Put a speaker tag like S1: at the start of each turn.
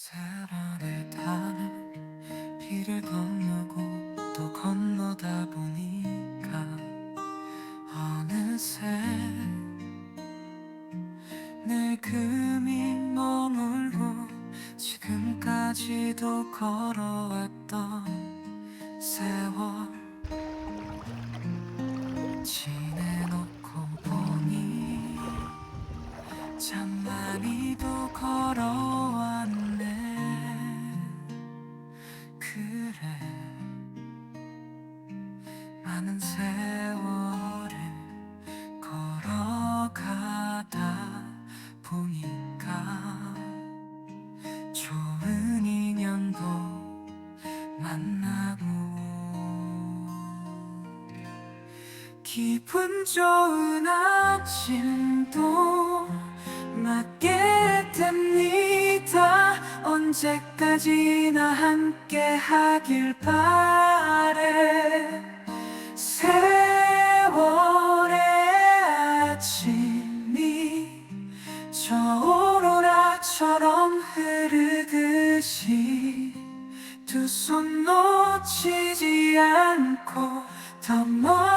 S1: 세월의 달 비를 건너고 또 건너다 보니까 어느새 늙음이 머물고 지금까지도 걸어왔던 세월 지내놓고 보니 참 많이도 걸어 많은 세월을 걸어가다 보니까 좋은 인연도 만나고 기분 좋은 아침도 맞게 됩니다. 언제까지나 함께 하길 바래 흐르듯이 두 손 놓치지 않고 더 멀리